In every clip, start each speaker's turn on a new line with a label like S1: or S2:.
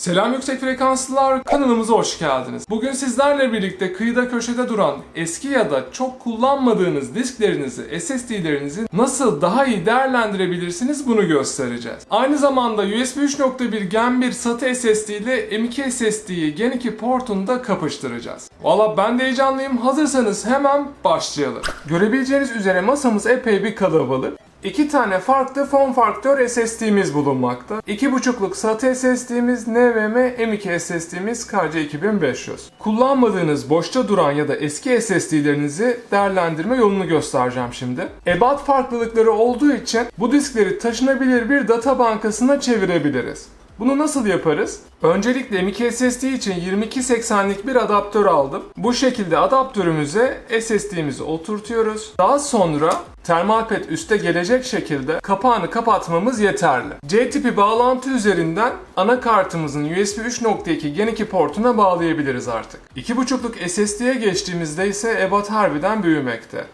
S1: Selam yüksek frekanslılar kanalımıza hoş geldiniz. Bugün sizlerle birlikte kıyıda köşede duran eski ya da çok kullanmadığınız disklerinizi, SSD'lerinizi nasıl daha iyi değerlendirebilirsiniz bunu göstereceğiz. Aynı zamanda USB 3.1 Gen 1 SATA SSD ile M.2 SSD'yi Gen 2 portunda kapıştıracağız. Valla ben de heyecanlıyım. Hazırsanız hemen başlayalım. Görebileceğiniz üzere masamız epey bir kalabalık. İki tane farklı form faktör SSD'miz bulunmakta. 2.5'luk SATA SSD'miz, NVMe M.2 SSD'miz KC2500. Kullanmadığınız boşta duran ya da eski SSD'lerinizi değerlendirme yolunu göstereceğim şimdi. Ebat farklılıkları olduğu için bu diskleri taşınabilir bir data bankasına çevirebiliriz. Bunu nasıl yaparız? Öncelikle M.2 SSD için 2280'lik bir adaptör aldım. Bu şekilde adaptörümüze SSD'mizi oturtuyoruz. Daha sonra termal pet üste gelecek şekilde kapağını kapatmamız yeterli. C tipi bağlantı üzerinden anakartımızın USB 3.2 Gen 2 portuna bağlayabiliriz artık. 2.5'luk SSD'ye geçtiğimizde ise ebat harbiden büyümekte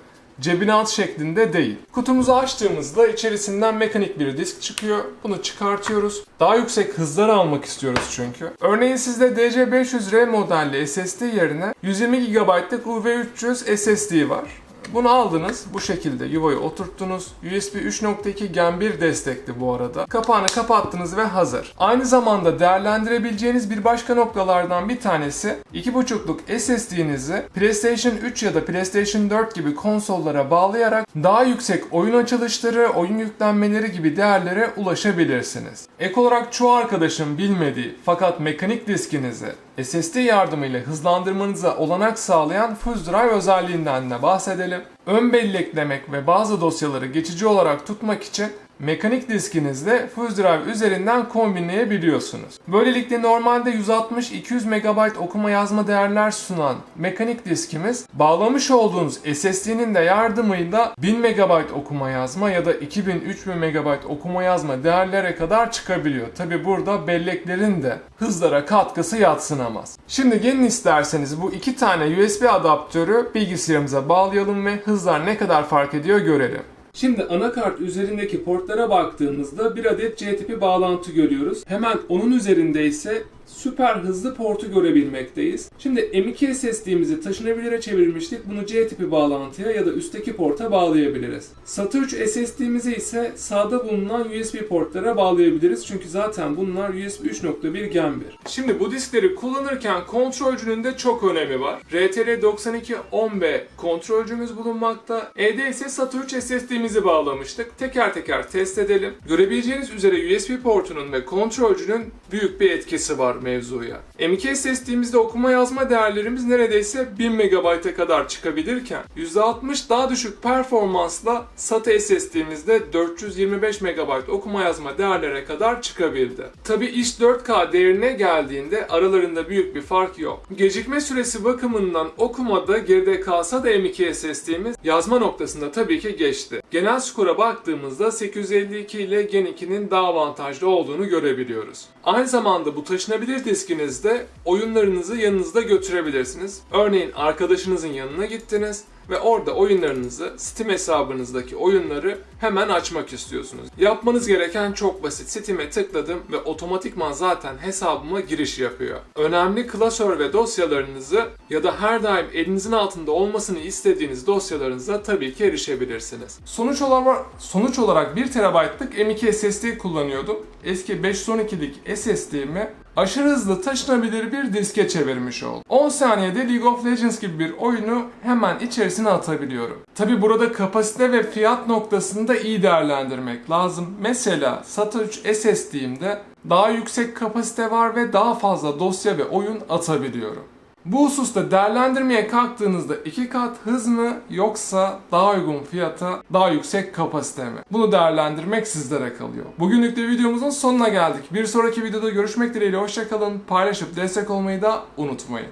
S1: cebine at şeklinde değil. Kutumuzu açtığımızda içerisinden mekanik bir disk çıkıyor. Bunu çıkartıyoruz. Daha yüksek hızlar almak istiyoruz çünkü. Örneğin sizde DC500R modelli SSD yerine 120 GB'lık UV300 SSD var. Bunu aldınız, bu şekilde yuvayı oturttunuz. USB 3.2 Gen 1 destekli bu arada. Kapağını kapattınız ve hazır. Aynı zamanda değerlendirebileceğiniz bir başka noktalardan bir tanesi 2.5'luk SSD'nizi PlayStation 3 ya da PlayStation 4 gibi konsollara bağlayarak daha yüksek oyun açılışları, oyun yüklenmeleri gibi değerlere ulaşabilirsiniz. Ek olarak çoğu arkadaşın bilmediği fakat mekanik diskinizi SSD yardımıyla hızlandırmanıza olanak sağlayan Fuse Drive özelliğinden de bahsedelim. like Ön belleklemek ve bazı dosyaları geçici olarak tutmak için mekanik diskinizle Fuse Drive üzerinden kombinleyebiliyorsunuz. Böylelikle normalde 160-200 MB okuma yazma değerler sunan mekanik diskimiz bağlamış olduğunuz SSD'nin de yardımıyla 1000 MB okuma yazma ya da 2000-3000 MB okuma yazma değerlere kadar çıkabiliyor. Tabi burada belleklerin de hızlara katkısı yatsınamaz. Şimdi gelin isterseniz bu iki tane USB adaptörü bilgisayarımıza bağlayalım ve hızlar ne kadar fark ediyor görelim. Şimdi anakart üzerindeki portlara baktığımızda bir adet C tipi bağlantı görüyoruz. Hemen onun üzerinde ise süper hızlı portu görebilmekteyiz. Şimdi M.2 SSD'mizi taşınabilire çevirmiştik. Bunu C tipi bağlantıya ya da üstteki porta bağlayabiliriz. SATA 3 SSD'mizi ise sağda bulunan USB portlara bağlayabiliriz. Çünkü zaten bunlar USB 3.1 Gen 1. Şimdi bu diskleri kullanırken kontrolcünün de çok önemi var. RTL9210B kontrolcümüz bulunmakta. E'de ise SATA 3 SSD'mizi bağlamıştık. Teker teker test edelim. Görebileceğiniz üzere USB portunun ve kontrolcünün büyük bir etkisi var mevzuya. M.2 SSD'mizde okuma yazma değerlerimiz neredeyse 1000 MB'a kadar çıkabilirken %60 daha düşük performansla SATA SSD'mizde 425 MB okuma yazma değerlere kadar çıkabildi. Tabi iş 4K değerine geldiğinde aralarında büyük bir fark yok. Gecikme süresi bakımından okumada geride kalsa da M.2 SSD'miz yazma noktasında tabii ki geçti. Genel skora baktığımızda 852 ile Gen 2'nin daha avantajlı olduğunu görebiliyoruz. Aynı zamanda bu taşınabilir diskinizde oyunlarınızı yanınızda götürebilirsiniz. Örneğin arkadaşınızın yanına gittiniz ve orada oyunlarınızı, Steam hesabınızdaki oyunları hemen açmak istiyorsunuz. Yapmanız gereken çok basit. Steam'e tıkladım ve otomatikman zaten hesabıma giriş yapıyor. Önemli klasör ve dosyalarınızı ya da her daim elinizin altında olmasını istediğiniz dosyalarınıza tabii ki erişebilirsiniz. Sonuç olarak sonuç olarak 1 TB'lık M.2 SSD kullanıyordum. Eski 512'lik SSD'mi aşırı hızlı taşınabilir bir diske çevirmiş oldum. 10 saniyede League of Legends gibi bir oyunu hemen içerisine atabiliyorum. Tabi burada kapasite ve fiyat noktasında iyi değerlendirmek lazım. Mesela SATA 3 SSD'imde daha yüksek kapasite var ve daha fazla dosya ve oyun atabiliyorum. Bu hususta değerlendirmeye kalktığınızda iki kat hız mı yoksa daha uygun fiyata daha yüksek kapasite mi? Bunu değerlendirmek sizlere kalıyor. Bugünlük de videomuzun sonuna geldik. Bir sonraki videoda görüşmek dileğiyle hoşçakalın. Paylaşıp destek olmayı da unutmayın.